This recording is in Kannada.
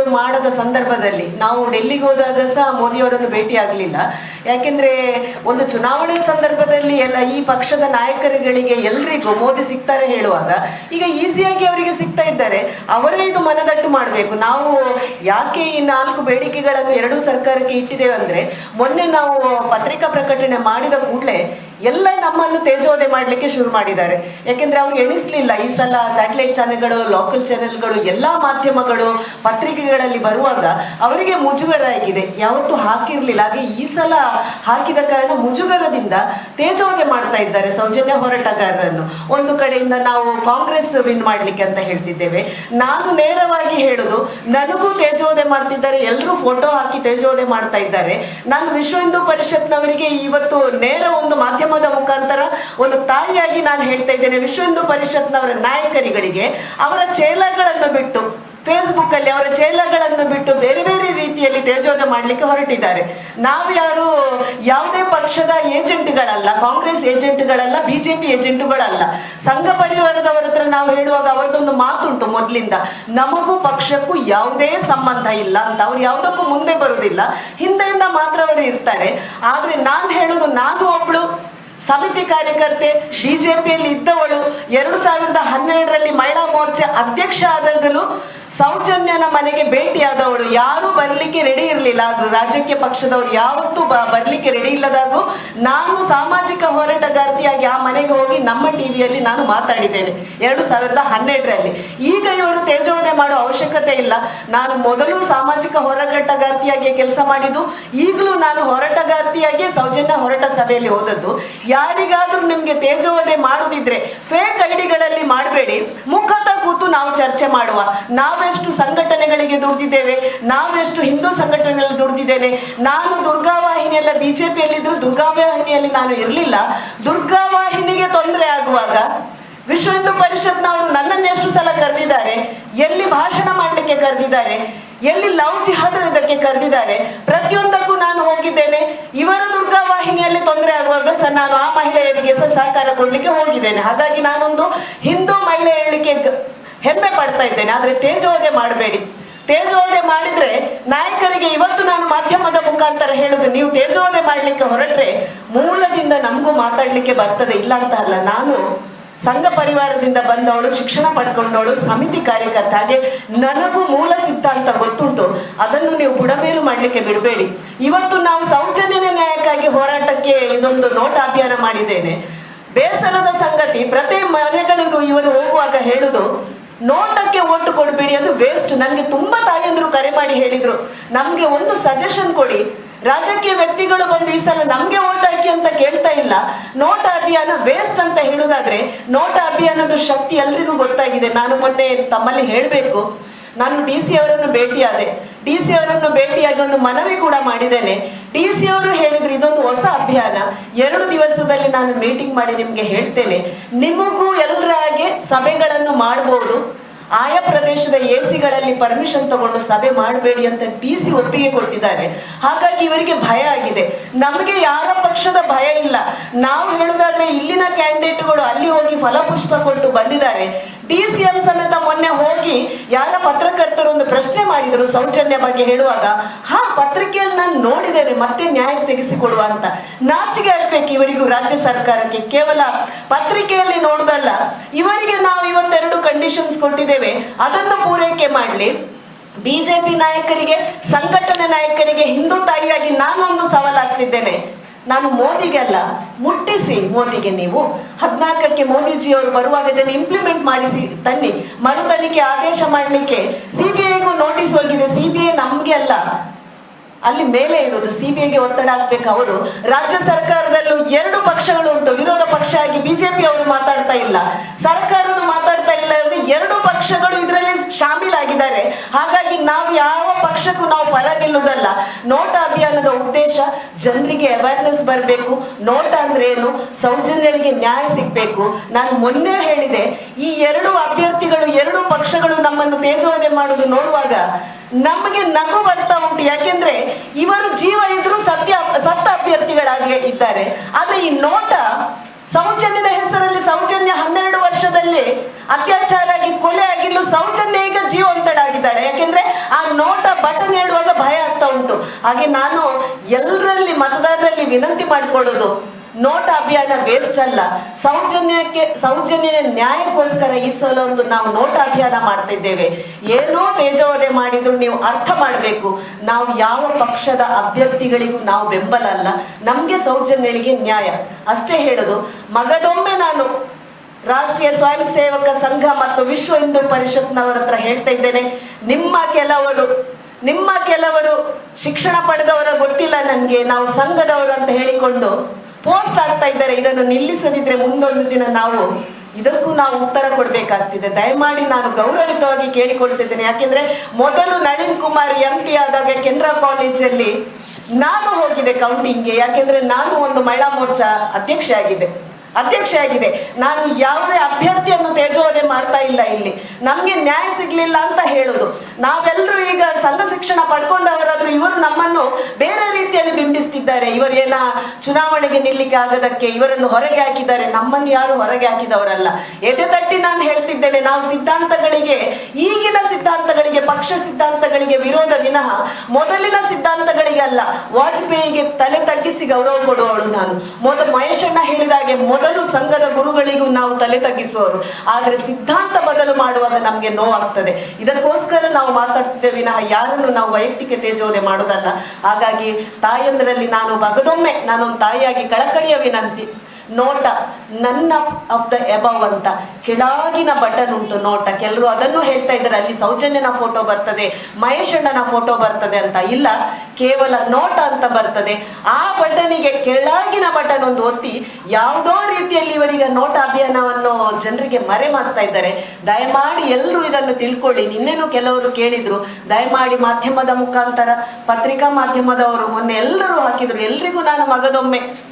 ನಾಯಕರುಗಳು ಮಾಡದ ಸಂದರ್ಭದಲ್ಲಿ ನಾವು ಡೆಲ್ಲಿಗೆ ಹೋದಾಗ ಸಹ ಮೋದಿಯವರನ್ನು ಭೇಟಿ ಆಗಲಿಲ್ಲ ಯಾಕೆಂದ್ರೆ ಒಂದು ಚುನಾವಣೆ ಸಂದರ್ಭದಲ್ಲಿ ಎಲ್ಲ ಈ ಪಕ್ಷದ ನಾಯಕರುಗಳಿಗೆ ಎಲ್ರಿಗೂ ಮೋದಿ ಸಿಗ್ತಾರೆ ಹೇಳುವಾಗ, ಈಗ ಈಸಿಯಾಗಿ ಅವರಿಗೆ ಸಿಗ್ತಾ ಇದ್ದಾರೆ. ಅವರೇ ಇದು ಮನದಟ್ಟು ಮಾಡಬೇಕು. ನಾವು ಯಾಕೆ ಈ ನಾಲ್ಕು ಬೇಡಿಕೆಗಳನ್ನು ಎರಡೂ ಸರ್ಕಾರಕ್ಕೆ ಇಟ್ಟಿದ್ದೇವೆ ಅಂದ್ರೆ, ಮೊನ್ನೆ ನಾವು ಪತ್ರಿಕಾ ಪ್ರಕಟಣೆ ಮಾಡಿದ ಕೂಡಲೇ ಎಲ್ಲ ನಮ್ಮನ್ನು ತೇಜೋದೆ ಮಾಡಲಿಕ್ಕೆ ಶುರು ಮಾಡಿದ್ದಾರೆ. ಯಾಕೆಂದ್ರೆ ಅವ್ರು ಎಣಿಸ್ಲಿಲ್ಲ. ಈ ಸಲ ಸ್ಯಾಟಲೈಟ್ ಚಾನೆಲ್ಗಳು ಲೋಕಲ್ ಚಾನೆಲ್ಗಳು, ಎಲ್ಲಾ ಮಾಧ್ಯಮಗಳು, ಪತ್ರಿಕೆಗಳಲ್ಲಿ ಬರುವಾಗ ಅವರಿಗೆ ಮುಜುಗರ ಆಗಿದೆ. ಯಾವತ್ತೂ ಹಾಕಿರ್ಲಿಲ್ಲ. ಹಾಗೆ ಈ ಸಲ ಹಾಕಿದ ಕಾರಣ ಮುಜುಗರದಿಂದ ತೇಜೋದೆ ಮಾಡ್ತಾ ಇದ್ದಾರೆ ಸೌಜನ್ಯ ಹೋರಾಟಗಾರರನ್ನು. ಒಂದು ಕಡೆಯಿಂದ ನಾವು ಕಾಂಗ್ರೆಸ್ ವಿನ್ ಮಾಡ್ಲಿಕ್ಕೆ ಅಂತ ಹೇಳ್ತಿದ್ದೇವೆ. ನಾನು ನೇರವಾಗಿ ಹೇಳುದು, ನನಗೂ ತೇಜೋದೆ ಮಾಡ್ತಿದ್ದಾರೆ. ಎಲ್ಲರೂ ಫೋಟೋ ಹಾಕಿ ತೇಜೋದೆ ಮಾಡ್ತಾ ಇದ್ದಾರೆ. ನಾನು ವಿಶ್ವ ಹಿಂದೂ ಪರಿಷತ್ನವರಿಗೆ ಇವತ್ತು ನೇರ ಒಂದು ಮಾಧ್ಯಮದ ಮುಖಾಂತರ ಒಂದು ತಾಯಿಯಾಗಿ ನಾನು ಹೇಳ್ತಾ ಇದ್ದೇನೆ. ವಿಶ್ವ ಹಿಂದೂ ಪರಿಷತ್ನವರ ನಾಯಕರಿಗಳಿಗೆ ಅವರ ಚೇಲಗಳನ್ನು ಬಿಟ್ಟು ಫೇಸ್ಬುಕ್ ಅಲ್ಲಿ ಅವರ ಚೇಲಗಳನ್ನು ಬಿಟ್ಟು ಬೇರೆ ಬೇರೆ ರೀತಿಯಲ್ಲಿ ತೇಜೋದ ಮಾಡಲಿಕ್ಕೆ ಹೊರಟಿದ್ದಾರೆ. ನಾವ್ಯಾರು ಯಾವುದೇ ಪಕ್ಷದ ಏಜೆಂಟ್ಗಳಲ್ಲ, ಕಾಂಗ್ರೆಸ್ ಏಜೆಂಟ್ಗಳಲ್ಲ, ಬಿಜೆಪಿ ಏಜೆಂಟ್ಗಳಲ್ಲ, ಸಂಘ ಪರಿವಾರದವರ ಹತ್ರ ನಾವು ಹೇಳುವಾಗ ಅವರದೊಂದು ಮಾತುಂಟು ಮೊದಲಿಂದ. ನಮಗೂ ಪಕ್ಷಕ್ಕೂ ಯಾವುದೇ ಸಂಬಂಧ ಇಲ್ಲ ಅಂತ. ಅವ್ರು ಯಾವುದಕ್ಕೂ ಮುಂದೆ ಬರುವುದಿಲ್ಲ. ಹಿಂದೆಯಿಂದ ಮಾತ್ರ ಅವರು ಇರ್ತಾರೆ. ಆದ್ರೆ ನಾನು ಹೇಳೋದು, ನಾನು ಒಬ್ಳು ಸಮಿತಿ ಕಾರ್ಯಕರ್ತೆ ಬಿಜೆಪಿಯಲ್ಲಿ ಇದ್ದವಳು ಎರಡು ಸಾವಿರದ ಹನ್ನೆರಡರಲ್ಲಿ ಮಹಿಳಾ ಮೋರ್ಚಾ ಅಧ್ಯಕ್ಷ ಆದಾಗಲೂ ಸೌಜನ್ಯನ ಮನೆಗೆ ಭೇಟಿಯಾದವಳು. ಯಾರು ಬರ್ಲಿಕ್ಕೆ ರೆಡಿ ಇರಲಿಲ್ಲ. ರಾಜಕೀಯ ಪಕ್ಷದವರು ಯಾವತ್ತೂ ಬರ್ಲಿಕ್ಕೆ ರೆಡಿ ಇಲ್ಲದಾಗೂ ನಾನು ಸಾಮಾಜಿಕ ಹೋರಾಟಗಾರ್ತಿಯಾಗಿ ಆ ಮನೆಗೆ ಹೋಗಿ ನಮ್ಮ ಟಿವಿಯಲ್ಲಿ ನಾನು ಮಾತಾಡಿದ್ದೇನೆ. ಎರಡು ಸಾವಿರದ ಹನ್ನೆರಡರಲ್ಲಿ. ಈಗ ಇವರು ತೇಜೋವದೆ ಮಾಡೋ ಅವಶ್ಯಕತೆ ಇಲ್ಲ. ನಾನು ಮೊದಲು ಸಾಮಾಜಿಕ ಹೋರಾಟಗಾರ್ತಿಯಾಗಿ ಕೆಲಸ ಮಾಡಿದ್ದು, ಈಗಲೂ ನಾನು ಹೋರಾಟಗಾರ್ತಿಯಾಗಿ ಸೌಜನ್ಯ ಹೋರಾಟ ಸಭೆಯಲ್ಲಿ ಹೋದದ್ದು. ಯಾರಿಗಾದ್ರೂ ನಿಮ್ಗೆ ತೇಜೋವಧೆ ಮಾಡುದಿದ್ರೆ ಫೇಕ್ ಐಡಿಗಳಲ್ಲಿ ಮಾಡಬೇಡಿ. ಮುಖತಃ ಕೂತು ನಾವು ಚರ್ಚೆ ಮಾಡುವ. ನಾವೆಷ್ಟು ಸಂಘಟನೆಗಳಿಗೆ ದುಡ್ದಿದ್ದೇವೆ, ನಾವೆಷ್ಟು ಹಿಂದೂ ಸಂಘಟನೆಗಳಲ್ಲಿ ದುಡ್ದಿದ್ದೇನೆ. ನಾನು ದುರ್ಗಾವಾಹಿನಿಯೆಲ್ಲ ಬಿಜೆಪಿಯಲ್ಲಿದ್ರು ದುರ್ಗಾವಾಹಿನಿಯಲ್ಲಿ ನಾನು ಇರಲಿಲ್ಲ. ದುರ್ಗಾವಾಹಿನಿಗೆ ತೊಂದರೆ ಆಗುವಾಗ ವಿಶ್ವ ಹಿಂದೂ ಪರಿಷತ್ನವರು ನನ್ನನ್ನು ಎಷ್ಟು ಸಲ ಕರೆದಿದ್ದಾರೆ, ಎಲ್ಲಿ ಭಾಷಣ ಮಾಡಲಿಕ್ಕೆ ಕರೆದಿದ್ದಾರೆ, ಎಲ್ಲಿ ಲವ್ ಜಿಹಾದ್ ಇದಕ್ಕೆ ಕರೆದಿದ್ದಾರೆ, ಪ್ರತಿಯೊಂದಕ್ಕೂ ನಾನು ಹೋಗಿದ್ದೇನೆ. ಇವರ ದುರ್ಗಾ ವಾಹಿನಿಯಲ್ಲಿ ತೊಂದರೆ ಆಗುವಾಗ ಸಹ ನಾನು ಆ ಮಹಿಳೆಯರಿಗೆ ಸಹ ಸಹಕಾರ ಕೊಡ್ಲಿಕ್ಕೆ ಹೋಗಿದ್ದೇನೆ. ಹಾಗಾಗಿ ನಾನೊಂದು ಹಿಂದೂ ಮಹಿಳೆ ಹೇಳಲಿಕ್ಕೆ ಗ- ಹೆಮ್ಮೆ ಪಡ್ತಾ ಇದ್ದೇನೆ, ಆದರೆ ತೇಜೋದೆ ಮಾಡಬೇಡಿ. ತೇಜೋದೆ ಮಾಡಿದ್ರೆ ನಾಯಕರಿಗೆ ಇವತ್ತು ನಾನು ಮಾಧ್ಯಮದ ಮುಖಾಂತರ ಹೇಳುದು, ನೀವು ತೇಜೋದೆ ಮಾಡ್ಲಿಕ್ಕೆ ಹೊರಟ್ರೆ ಮೂಲದಿಂದ ನಮಗೂ ಮಾತಾಡ್ಲಿಕ್ಕೆ ಬರ್ತದೆ, ಇಲ್ಲ ಅಂತ ಅಲ್ಲ. ನಾನು ಸಂಘ ಪರಿವಾರದಿಂದ ಬಂದವಳು, ಶಿಕ್ಷಣ ಪಡ್ಕೊಂಡವಳು, ಸಮಿತಿ ಕಾರ್ಯಕರ್ತ, ಹಾಗೆ ನನಗೂ ಮೂಲ ಸಿದ್ಧಾಂತ ಗೊತ್ತುಂಟು. ಅದನ್ನು ನೀವು ಬುಡಮೇಲು ಮಾಡ್ಲಿಕ್ಕೆ ಬಿಡಬೇಡಿ. ಇವತ್ತು ನಾವು ಸೌಜನ್ಯ ನ್ಯಾಯಕ್ಕಾಗಿ ಹೋರಾಟಕ್ಕೆ ಇದೊಂದು ನೋಟ ಅಭಿಯಾನ ಮಾಡಿದ್ದೇನೆ. ಬೇಸರದ ಸಂಗತಿ, ಪ್ರತಿ ಮನೆಗಳಿಗೂ ಇವರು ಹೋಗುವಾಗ ಹೇಳುದು ನೋಟಕ್ಕೆ ಓಟು ಕೊಡಬೇಡಿ ಅದು ವೇಸ್ಟ್ ನನಗೆ ತುಂಬಾ ತಾಯಂದ್ರು ಕರೆ ಮಾಡಿ ಹೇಳಿದ್ರು. ನಮ್ಗೆ ಒಂದು ಸಜೆಷನ್ ಕೊಡಿ. ರಾಜಕೀಯ ವ್ಯಕ್ತಿಗಳು ಬಂದು ಈ ಸಲ ನಮ್ಗೆ ಓಟ್ ಹಾಕಿ ಅಂತ ಕೇಳ್ತಾ ಇಲ್ಲ. ನೋಟ ಅಭಿಯಾನ ವೇಸ್ಟ್ ಅಂತ ಹೇಳುದಾದ್ರೆ, ನೋಟ ಅಭಿಯಾನದ ಶಕ್ತಿ ಎಲ್ರಿಗೂ ಗೊತ್ತಾಗಿದೆ. ನಾನು ಮೊನ್ನೆ ತಮ್ಮಲ್ಲಿ ಹೇಳಬೇಕು. ನಾನು ಡಿ ಸಿ ಅವರನ್ನು ಭೇಟಿಯಾದೆ. ಡಿ ಸಿ ಅವರನ್ನು ಭೇಟಿಯಾಗಿ ಒಂದು ಮನವಿ ಕೂಡ ಮಾಡಿದ್ದೇನೆ. ಡಿ ಸಿ ಅವರು ಹೇಳಿದ್ರು, ಇದೊಂದು ಹೊಸ ಅಭಿಯಾನ. ಎರಡು ದಿವಸದಲ್ಲಿ ನಾನು ಮೀಟಿಂಗ್ ಮಾಡಿ ನಿಮ್ಗೆ ಹೇಳ್ತೇನೆ. ನಿಮಗೂ ಎಲ್ಲರ ಹಾಗೆ ಸಭೆಗಳನ್ನು ಮಾಡಬಹುದು ಆಯಾ ಪ್ರದೇಶದ ಎ ಸಿಗಳಲ್ಲಿ ಪರ್ಮಿಷನ್ ತಗೊಂಡು ಸಭೆ ಮಾಡಬೇಡಿ ಅಂತ ಡಿ ಸಿ ಒಪ್ಪಿಗೆ ಕೊಟ್ಟಿದ್ದಾರೆ. ಹಾಗಾಗಿ ಇವರಿಗೆ ಭಯ ಆಗಿದೆ. ನಮಗೆ ಯಾರ ಪಕ್ಷದ ಭಯ ಇಲ್ಲ. ನಾವು ಹೇಳುವುದಾದ್ರೆ ಇಲ್ಲಿನ ಕ್ಯಾಂಡಿಡೇಟ್ಗಳು ಅಲ್ಲಿ ಹೋಗಿ ಫಲಪುಷ್ಪ ಕೊಟ್ಟು ಬಂದಿದ್ದಾರೆ. ಡಿ ಸಿ ಎಂ ಸಮೇತ ಮೊನ್ನೆ ಹೋಗಿ ಯಾರ ಪತ್ರಕರ್ತರು ಒಂದು ಪ್ರಶ್ನೆ ಮಾಡಿದರು ಸೌಜನ್ಯ ಬಗ್ಗೆ ಹೇಳುವಾಗ, ಹಾ ಪತ್ರಿಕೆಯಲ್ಲಿ ನಾನು ನೋಡಿದ್ದೇನೆ, ಮತ್ತೆ ನ್ಯಾಯ ತೆಗೆಸಿಕೊಡುವ ಅಂತ. ನಾಚಿಗೆ ಆಗ್ಬೇಕು ಇವರಿಗೂ ರಾಜ್ಯ ಸರ್ಕಾರಕ್ಕೆ. ಕೇವಲ ಪತ್ರಿಕೆಯಲ್ಲಿ ನೋಡುದಲ್ಲ. ಇವರಿಗೆ ನಾವು ಇವತ್ತೆರಡು ಕಂಡೀಷನ್ಸ್ ಕೊಟ್ಟಿದ್ದೇವೆ. ಅದನ್ನು ಪೂರೈಕೆ ಮಾಡಲಿ. ಬಿಜೆಪಿ ನಾಯಕರಿಗೆ, ಸಂಘಟನೆ ನಾಯಕರಿಗೆ ಹಿಂದೂ ತಾಯಿಯಾಗಿ ನಾನೊಂದು ಸವಾಲಾಗ್ತಿದ್ದೇನೆ. ನಾನು ಮೋದಿಗೆಲ್ಲ ಮುಟ್ಟಿಸಿ ಮೋದಿಗೆ ನೀವು. ಹದಿನಾಲ್ಕಕ್ಕೆ ಮೋದಿಜಿಯವರು ಬರುವಾಗ ಇದನ್ನು ಇಂಪ್ಲಿಮೆಂಟ್ ಮಾಡಿಸಿ ತನ್ನಿ. ಮರು ತನಿಖೆ ಆದೇಶ ಮಾಡಲಿಕ್ಕೆ ಸಿಬಿಐಗೂ ನೋಟಿಸ್ ಹೋಗಿದೆ. ಸಿಬಿಐ ನಮ್ಗೆ ಅಲ್ಲ. ಅಲ್ಲಿ ಮೇಲೆ ಇರುವುದು ಐಗೆ ಒತ್ತಡ ಹಾಕ್ಬೇಕು ಅವರು. ರಾಜ್ಯ ಸರ್ಕಾರದಲ್ಲೂ ಎರಡು ಪಕ್ಷಗಳು ಉಂಟು. ವಿರೋಧ ಪಕ್ಷ ಆಗಿ ಬಿಜೆಪಿ ಅವರು ಮಾತಾಡ್ತಾ ಇಲ್ಲ. ಸರ್ಕಾರನು ಮಾತಾಡ್ತಾ ಇಲ್ಲ. ಶಾಮೀಲಾಗಿದ್ದಾರೆ. ಹಾಗಾಗಿ ನಾವು ಯಾವ ಪಕ್ಷಕ್ಕೂ ನಾವು ಪರ ನಿಲ್ಲುವುದಲ್ಲ ನೋಟ ಅಭಿಯಾನದ ಉದ್ದೇಶ ಜನರಿಗೆ ಅವೇರ್ನೆಸ್ ಬರಬೇಕು. ನೋಟ ಅಂದ್ರೆ ಏನು? ಸೌಜನ್ಯಗಳಿಗೆ ನ್ಯಾಯ ಸಿಗಬೇಕು. ನಾನು ಮೊನ್ನೆ ಹೇಳಿದೆ, ಈ ಎರಡು ಅಭ್ಯರ್ಥಿಗಳು, ಎರಡು ಪಕ್ಷಗಳು ನಮ್ಮನ್ನು ತೇಜೋವಧೆ ಮಾಡುವುದು ನೋಡುವಾಗ ನಮಗೆ ನಗು ಬರ್ತಾ ಉಂಟು. ಯಾಕೆಂದ್ರೆ ಇವರು ಜೀವ ಇದ್ರು ಸತ್ಯ, ಸತ್ತ ಅಭ್ಯರ್ಥಿಗಳಾಗಿ ಇದ್ದಾರೆ. ಆದ್ರೆ ಈ ನೋಟ ಸೌಜನ್ಯದ ವರ್ಷದಲ್ಲಿ ಅತ್ಯಾಚಾರ ಆಗಿ ಕೊಲೆ ಆಗಿಲ್ಲ ಸೌಜನ್ಯ ಈಗ ಜೀವಂತಳಾಗಿದ್ದಾಳೆ ಯಾಕೆಂದ್ರೆ ಆ ನೋಟ ಬಟನ್ ಹೇಳುವಾಗ ಭಯ ಆಗ್ತಾ ಉಂಟು. ಹಾಗೆ ನಾನು ಎಲ್ಲರಲ್ಲಿ ಮತದಾರರಲ್ಲಿ ವಿನಂತಿ ಮಾಡಿಕೊಳ್ಳೋದು, ನೋಟ ಅಭಿಯಾನ ವೇಸ್ಟ್ ಅಲ್ಲ. ಸೌಜನ್ಯಕ್ಕೆ ಸೌಜನ್ಯ ನ್ಯಾಯಕ್ಕೋಸ್ಕರ ಈ ಸಲ ಒಂದು ನಾವು ನೋಟ ಅಭಿಯಾನ ಮಾಡ್ತಾ ಇದ್ದೇವೆ. ಏನೋ ತೇಜೋವಧೆ ಮಾಡಿದ್ರು ನೀವು ಅರ್ಥ ಮಾಡಬೇಕು. ನಾವು ಯಾವ ಪಕ್ಷದ ಅಭ್ಯರ್ಥಿಗಳಿಗೂ ನಾವು ಬೆಂಬಲ ಅಲ್ಲ. ನಮ್ಗೆ ಸೌಜನ್ಯಗಳಿಗೆ ನ್ಯಾಯ. ಅಷ್ಟೇ ಹೇಳೋದು. ಮಗದೊಮ್ಮೆ ನಾನು ರಾಷ್ಟ್ರೀಯ ಸ್ವಯಂ ಸೇವಕ ಸಂಘ ಮತ್ತು ವಿಶ್ವ ಹಿಂದೂ ಪರಿಷತ್ನವರ ಹತ್ರ ಹೇಳ್ತಾ ಇದ್ದೇನೆ. ನಿಮ್ಮ ಕೆಲವರು ನಿಮ್ಮ ಕೆಲವರು ಶಿಕ್ಷಣ ಪಡೆದವರ ಗೊತ್ತಿಲ್ಲ ನನಗೆ. ನಾವು ಸಂಘದವರು ಅಂತ ಹೇಳಿಕೊಂಡು ಪೋಸ್ಟ್ ಆಗ್ತಾ ಇದ್ದಾರೆ. ಇದನ್ನು ನಿಲ್ಲಿಸದಿದ್ರೆ ಮುಂದೊಂದು ದಿನ ನಾವು ಇದಕ್ಕೂ ನಾವು ಉತ್ತರ ಕೊಡಬೇಕಾಗ್ತಿದೆ. ದಯಮಾಡಿ ನಾನು ಗೌರವಿತವಾಗಿ ಕೇಳಿಕೊಳ್ತಿದ್ದೇನೆ. ಯಾಕೆಂದ್ರೆ ಮೊದಲು ನಳಿನ್ ಕುಮಾರ್ ಎಂ ಪಿ ಆದಾಗ ಕೇಂದ್ರ ಕಾಲೇಜಲ್ಲಿ ನಾನು ಹೋಗಿದೆ ಕೌಂಟಿಂಗ್ಗೆ ಯಾಕೆಂದ್ರೆ ನಾನು ಒಂದು ಮಹಿಳಾ ಮೋರ್ಚಾ ಅಧ್ಯಕ್ಷೆ ಆಗಿದೆ ಅಧ್ಯಕ್ಷೆ ಆಗಿದೆ ನಾನು ಯಾವುದೇ ಅಭ್ಯರ್ಥಿಯನ್ನು ತೇಜೋವಧೆ ಮಾಡ್ತಾ ಇಲ್ಲ ಇಲ್ಲಿ. ನಮ್ಗೆ ನ್ಯಾಯ ಸಿಗ್ಲಿಲ್ಲ ಅಂತ ಹೇಳುದು. ನಾವೆಲ್ಲರೂ ಈಗ ಸಂಘ ಶಿಕ್ಷಣ ಪಡ್ಕೊಂಡವರಾದ್ರೂ ಇವರು ನಮ್ಮನ್ನು ಬೇರೆ ರೀತಿಯಲ್ಲಿ ಬಿಂಬಿಸ್ತಿದ್ದಾರೆ. ಇವರೇನ ಚುನಾವಣೆಗೆ ನಿಲ್ಲಿಕ್ಕೆ ಆಗದಕ್ಕೆ ಇವರನ್ನು ಹೊರಗೆ ಹಾಕಿದ್ದಾರೆ. ನಮ್ಮನ್ನು ಯಾರು ಹೊರಗೆ ಹಾಕಿದವರಲ್ಲ. ಎದೆ ತಟ್ಟಿ ನಾನು ಹೇಳ್ತಿದ್ದೇನೆ, ನಾವು ಸಿದ್ಧಾಂತಗಳಿಗೆ, ಈಗಿನ ಸಿದ್ಧಾಂತಗಳಿಗೆ ಪಕ್ಷ ಸಿದ್ಧಾಂತಗಳಿಗೆ ವಿರೋಧ ವಿನಃ ಮೊದಲಿನ ಸಿದ್ಧಾಂತಗಳಿಗೆ ಅಲ್ಲ, ವಾಜಪೇಯಿಗೆ ತಲೆ ತಗ್ಗಿಸಿ ಗೌರವ ಕೊಡುವವಳು ನಾನು. ಮೊದ ಮಹೇಶಣ್ಣ ಹೇಳಿದ ಹಾಗೆ ಮೊದಲು ಸಂಘದ ಗುರುಗಳಿಗೂ ನಾವು ತಲೆ ತಗ್ಗಿಸುವವರು. ಆದ್ರೆ ಸಿದ್ಧಾಂತ ಬದಲು ಮಾಡುವಾಗ ನಮ್ಗೆ ನೋವಾಗ್ತದೆ. ಇದಕ್ಕೋಸ್ಕರ ನಾವು ಮಾತಾಡ್ತಿದ್ದೇವೆ ವಿನಃ ಯಾರನ್ನು ನಾವು ವೈಯಕ್ತಿಕ ತೇಜೋದೆ ಮಾಡೋದಲ್ಲ ಹಾಗಾಗಿ ತಾಯಂದರಲ್ಲಿ ನಾನು ಬಗದೊಮ್ಮೆ ನಾನೊಂದು ತಾಯಿಯಾಗಿ ಕಳಕಳಿಯ ವಿನಂತಿ. ನೋಟ, ನನ್ನ ಆಫ್ ದ ಎಬವ್ ಅಂತ ಕೆಳಗಿನ ಬಟನ್ ಉಂಟು ನೋಟ. ಕೆಲವರು ಅದನ್ನು ಹೇಳ್ತಾ ಇದ್ದಾರೆ, ಅಲ್ಲಿ ಸೌಜನ್ಯನ ಫೋಟೋ ಬರ್ತದೆ ಮಹೇಶಣ್ಣನ ಫೋಟೋ ಬರ್ತದೆ ಅಂತ. ಇಲ್ಲ, ಕೇವಲ ನೋಟ ಅಂತ ಬರ್ತದೆ. ಆ ಬಟನಿಗೆ ಕೆಳಗಿನ ಬಟನ್ ಒಂದು ಒತ್ತಿ, ಯಾವುದೋ ರೀತಿಯಲ್ಲಿ ಇವರಿಗೆ ನೋಟ ಅಭಿಯಾನವನ್ನು ಜನರಿಗೆ ಮರೆಮಾಚ್ತಾ ಇದ್ದಾರೆ. ದಯಮಾಡಿ ಎಲ್ಲರೂ ಇದನ್ನು ತಿಳ್ಕೊಳ್ಳಿ. ನಿನ್ನೆನೂ ಕೆಲವರು ಕೇಳಿದ್ರು, ದಯಮಾಡಿ ಮಾಧ್ಯಮದ ಮುಖಾಂತರ, ಪತ್ರಿಕಾ ಮಾಧ್ಯಮದವರು ಮೊನ್ನೆ ಎಲ್ಲರೂ ಹಾಕಿದ್ರು. ಎಲ್ರಿಗೂ ನಾನು ಮಗದೊಮ್ಮೆ